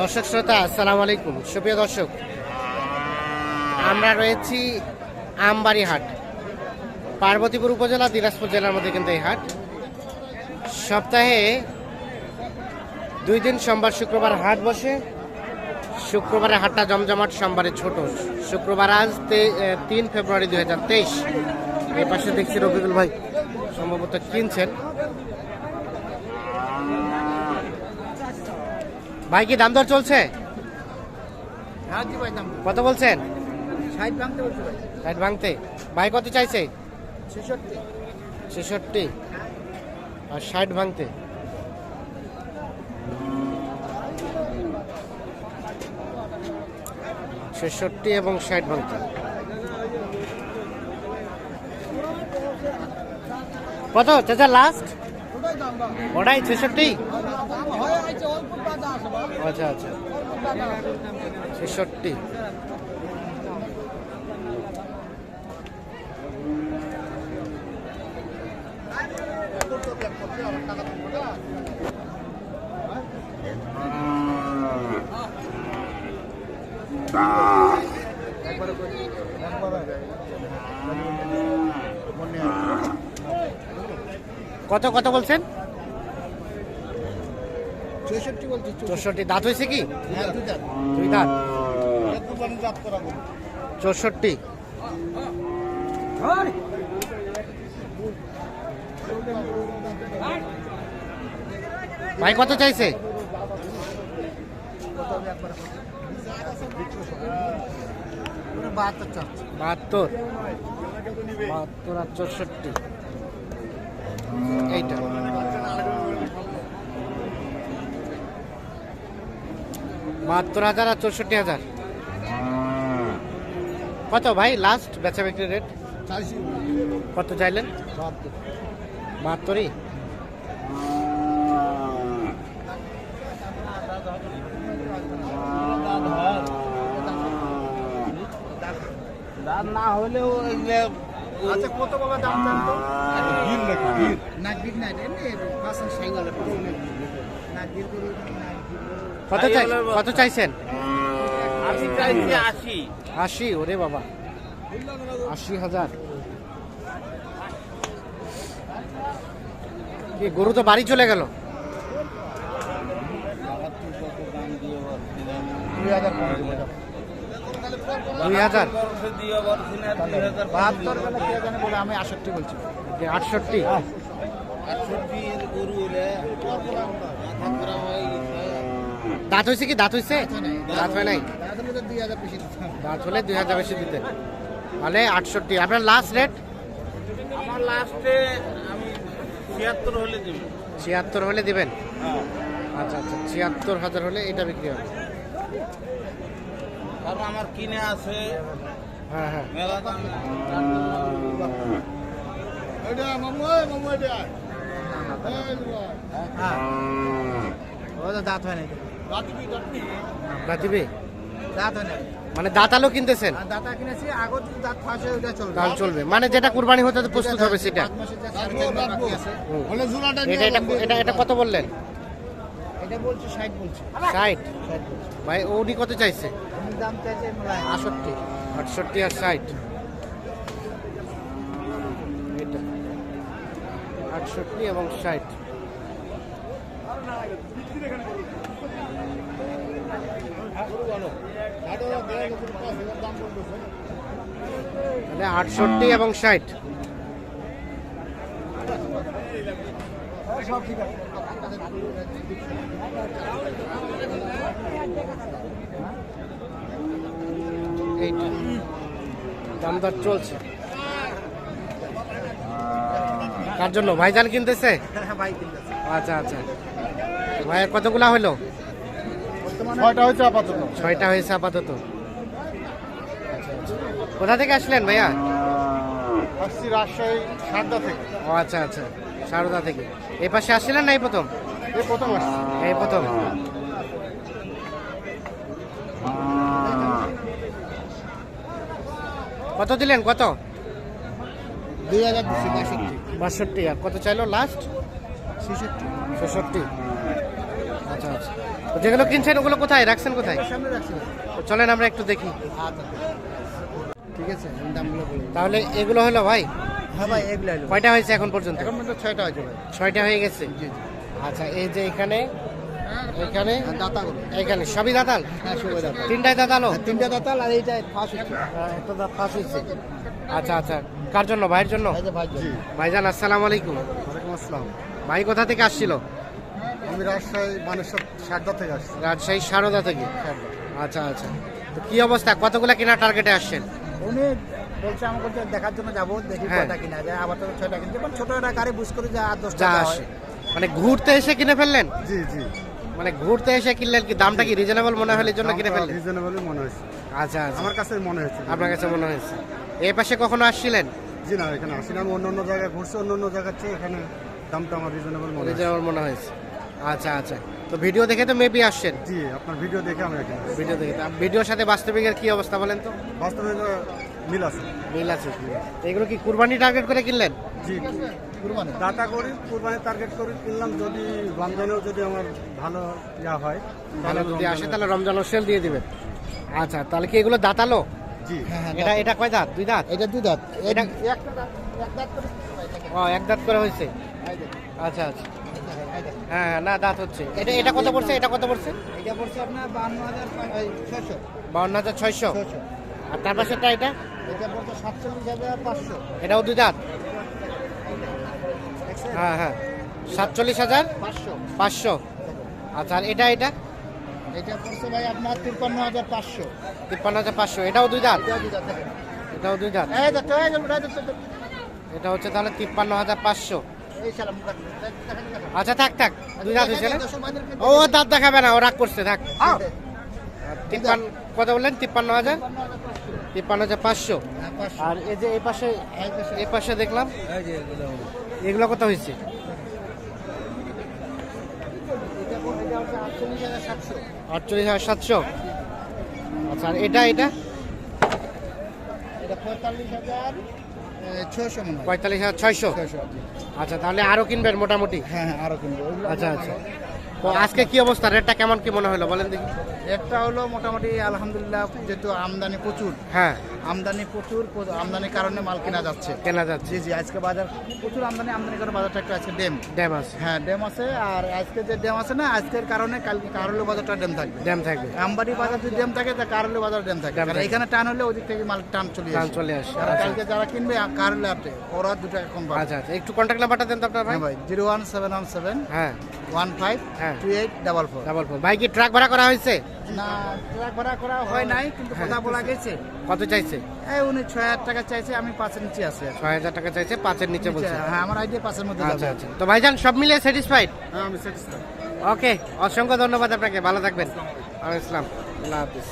দর্শক শ্রোতা, আসসালামু আলাইকুম। সুপ্রিয় দর্শক, আমরা রয়েছি আমবাড়ি হাট। পার্বতীপুর উপজেলা, দিনাজপুর জেলার মধ্যে কিন্তু এই হাট। সপ্তাহে দুই দিন, সোমবার, শুক্রবার হাট বসে। শুক্রবারে হাটটা জমজমাট, সোমবারে ছোট। শুক্রবার আজ তিন ফেব্রুয়ারি দুই হাজার তেইশ। এই পাশে দেখছি রবিকুল ভাই, সম্ভবত কিনছেন। ভাই কি দাম দর চলছে? হ্যাঁ কত বলছেন? ষাট ভাঙতে ভাই। কত চাইছে? ছেষট্টি। আর ষাট ভাঙতে। ছেষট্টি এবং ষাট ভাঙতে। কত? চাচা লাস্ট ওটাই ছেষট্টি দাম হয়ে আছে অল্প টাকা আছে ভাই আচ্ছা আচ্ছা। ছেষট্টি। কত কত বলছেন? চৌষট্টি দাঁত হয়েছে কি? হ্যাঁ দুই দাঁত। চৌষট্টি। ভাই কত চাইছে? বাহাত্তর। বাহাত্তর আর চৌষট্টি। এইটা। বাহাত্তর হাজার আর চৌষট্টি হাজার। কত ভাই লাস্ট বেচা বিক্রি রেট কত চাইলেন? বাহাত্তর। বাহাত্তরই? দাম না হলেও আচ্ছা কত বলা দাম দাম তো নাকি? না গির না কত চাই কত চাইছেন? আশি চাইছি আশি। আশি? ওরে বাবা। আশি হাজার। কি গরু তো বাড়ি চলে গেল? দুই হাজার বাহাত্তর বেলা আমি আষট্টি বলছি। আটষট্টি? আটষট্টি গরু হলে দাঁত হয়েছে কি? দাঁত হয়েছে দাঁত হয় নাই। দাঁত হলে দুই হাজার বেশি দিতে তাহলে আটষট্টি। আপনার লাস্ট রেট আমার লাস্টে আমি ছিয়াত্তর হলে দিব। ছিয়াত্তর হলে দিবেন? আচ্ছা আচ্ছা। ছিয়াত্তর হাজার হলে এটা বিক্রি হবে। কারণ আমার কিনে আছে। হ্যাঁ হ্যাঁ। মেলা দাম। এটা মামু মামু এটা। হ্যাঁ। ও দাঁত হয় নাই। না মানে দাঁতালো কিনতেছেন? কিনেছি আগত দাঁত চলবে। মানে যেটা কুরবানি হতে প্রস্তুত হবে সেটা। এটা কত বললেন? এটা বলছি 60 বলছি। 60 ভাই কত চাইছে? দাম চাইছে 68 68 আর 60 এটা। 68 এবং 60 আটষট্টি এবং ষাট। দামদার চলছে। কার জন্য? ভাইজান কিনতেছে। হ্যাঁ, আচ্ছা আচ্ছা। ভাইয়ের কতগুলা হলো? ছয়টা হয়েছে আপাতত। ছয়টা হয়েছে আপাতত। কোথা থেকে আসলেন ভাইয়া? আসছি রাজশাহী সারদা থেকে। ও আচ্ছা আচ্ছা সারদা থেকে। এই পাশে আসছিলেন না এই প্রথম? এই প্রথম আসছি। এই প্রথম। কত দিলেন? কত? দুই হাজার বাষট্টি। আর কত চাইলো? লাস্ট ছেষট্টি। ছেষট্টি। আচ্ছা আচ্ছা। যেগুলো কিনছেন ওগুলো কোথায়? রাখছেন কোথায়? চলেন আমরা একটু দেখি। ঠিক আছে তাহলে এগুলো হলো ভাই? হ্যাঁ ভাই এগুলো এলো কয়টা হয়েছে এখন পর্যন্ত? এখন পর্যন্ত ছয়টা হয়েছে ভাই ছয়টা হয়ে গেছে? জি আচ্ছা এই যে এখানে এখানে এখানে সবই দাতাল? হ্যাঁ তিনটায় দাতালো তিনটা দাতাল আর এইটা ফার্স্ট হচ্ছে একটা দাঁত ফাঁস হয়েছে। আচ্ছা আচ্ছা। কার জন্য? ভাইয়ের জন্য। ভাইজান আসসালামু আলাইকুম। ওয়ালাইকুম আসসালাম। ভাই কোথা থেকে আসছিল? আমি রাজশাহী মানেশ্বর সারদা থেকে আসছি। রাজশাহী সারদা থেকে? আচ্ছা আচ্ছা। তো কি অবস্থা? কতগুলা কেনা টার্গেটে আসছেন? উনি বলছে আমাকে যে দেখার জন্য যাব দেখি হ্যাঁ। কয়টা কিনা যায়। আবার তো ছয়টা কিনছে মানে ছোট একটা গাড়ি বুঝ করে যে আর দশটা আসে। মানে ঘুরতে এসে কিনে ফেললেন? জি জি। মানে ঘুরতে এসে কিনলেন কি? দামটা কি রিজনেবল মনে হলে জন্য কিনে ফেললেন? রিজনেবলই মনে হয়েছে। আচ্ছা আচ্ছা। আমার কাছে মনে হয়েছে। আপনার কাছে মনে হয়েছে। এই পাশে কখনো আসছিলেন? জি না এখানে আসি না আমি অন্য অন্য জায়গায় ঘুরছি অন্য অন্য জায়গার চেয়ে এখানে দামটা আমার রিজনেবল মনে রিজনেবল মনে হয়েছে। আচ্ছা আচ্ছা। তো ভিডিও দেখে তো মেবি আসছেন। জি আপনার ভিডিও দেখে আমি এখানে আসছি। ভিডিও দেখে। তা ভিডিওর সাথে বাস্তবিকের কি অবস্থা বলেন তো? বাস্তবে তো মিল আছে মিল আছে। এগুলো কি কুরবানি টার্গেট করে কিনলেন? জি কুরবানি। ডাটা করি কুরবানি টার্গেট করে কিনলাম যদি রমজানেও যদি আমার ভালো ইয়া হয় ভালো তাহলে যদি আসে তাহলে রমজান সেল দিয়ে দিবেন। আচ্ছা তাহলে কি এগুলো দাঁতালো জি। এটা এটা কয় দাঁত? দুই দাঁত? এটা দুই দাঁত। এটা একটা দাঁত এক দাঁত করে ও এক দাঁত করে হয়েছে আচ্ছা আচ্ছা। হ্যাঁ না দাঁত হচ্ছে। এটা এটা কত পড়ছে? এটা কত পড়ছে? এটা পড়ছে আপনার বান্ন হাজার ছশো বাউন্ন হাজার ছয়শো? আর তার পাশেরটা এটা? এটা পড়ছে সাতচল্লিশ হাজার পাঁচশো। এটাও দুই দাঁত? হ্যাঁ হ্যাঁ। সাতচল্লিশ হাজার? পাঁচশো। পাঁচশো। আচ্ছা আর এটা এটা? এটা পড়ছে ভাই আপনার তিপ্পান্ন হাজার পাঁচশো। তিপ্পান্ন হাজার পাঁচশো। এটাও দুই দাঁত। এটাও দুই দাঁত। এটা হচ্ছে তাহলে তিপ্পান্ন হাজার পাঁচশো। আচ্ছা থাক থাক। দুই দাঁত হয়েছে ও দাঁত দেখাবে না ও রাগ করছে থাক। আও। তিপ্পান্ন কত বললেন? তিপ্পান্ন হাজার? তিপ্পান্ন হাজার পাঁচশো। হ্যাঁ। আর এই যে এই পাশে এই পাশে- দেখলাম এগুলো। কত হয়েছে। আটচল্লিশ হাজার সাতশো। আচ্ছা আর এটা এটা? এটা পঁয়তাল্লিশ হাজার পঁয়তাল্লিশ হাজার ছয়শো। আচ্ছা তাহলে আরও কিনবেন মোটামুটি? হ্যাঁ হ্যাঁ আরও কিনবো। আচ্ছা আচ্ছা। তো আজকে কি অবস্থা? রেটটা কেমন কি মনে হলো? বলেন দেখি। একটা হলো মোটামুটি আলহামদুলিল্লাহ যেহেতু আমদানি প্রচুর। হ্যাঁ। আমদানি প্রচুর আমদানির কারণে মাল কেনা যাচ্ছে। কেনা যাচ্ছে। জি জি আজকে বাজার প্রচুর আমদানি আমদানি করে বাজারটা একটু আজকে ড্যাম। ড্যাম আছে। হ্যাঁ ড্যাম আছে আর আজকে যে ড্যাম আছে না আজকের কারণে কালকে কারলে বাজারটা ড্যাম থাকবে। ড্যাম থাকবে। আমবাড়ি বাজার যদি ড্যাম থাকে তা কারলে বাজার ড্যাম থাকে। কারণ এখানে টান হলে ওদিক থেকে মাল টান চলে আসে। চলে আসে। যারা আচ্ছা। কালকে যারা কিনবে কারলে আপনি ওরা দুটো এখন আচ্ছা আচ্ছা। একটু কন্ট্যাক্ট নাম্বারটা দেন তো আপনার ভাই। হ্যাঁ ভাই zero one seven one seven হ্যাঁ। ওয়ান ফাইভ হ্যাঁ। Two eight double four double four ভাই কি ট্রাক ভাড়া করা হয়েছে? না ট্রাক ভাড়া করা হয় নাই কিন্তু হ্যাঁ। কথা বলা গেছে। কত চাইছে? এই উনি ছয় হাজার টাকা চাইছে আমি পাঁচের নিচে আছে ছয় হাজার টাকা চাইছে পাঁচের নিচে বলছে। হ্যাঁ আমার আইডিয়া পাঁচের মধ্যে আচ্ছা আচ্ছা। তো ভাইজান সব স্যাটিসফাইড হ্যাঁ আমি স্যাটিসফাইড ওকে অসংখ্য ধন্যবাদ আপনাকে ভালো থাকবেন। আলাইকুম ইসলাম আল্লাহ হাফিজ।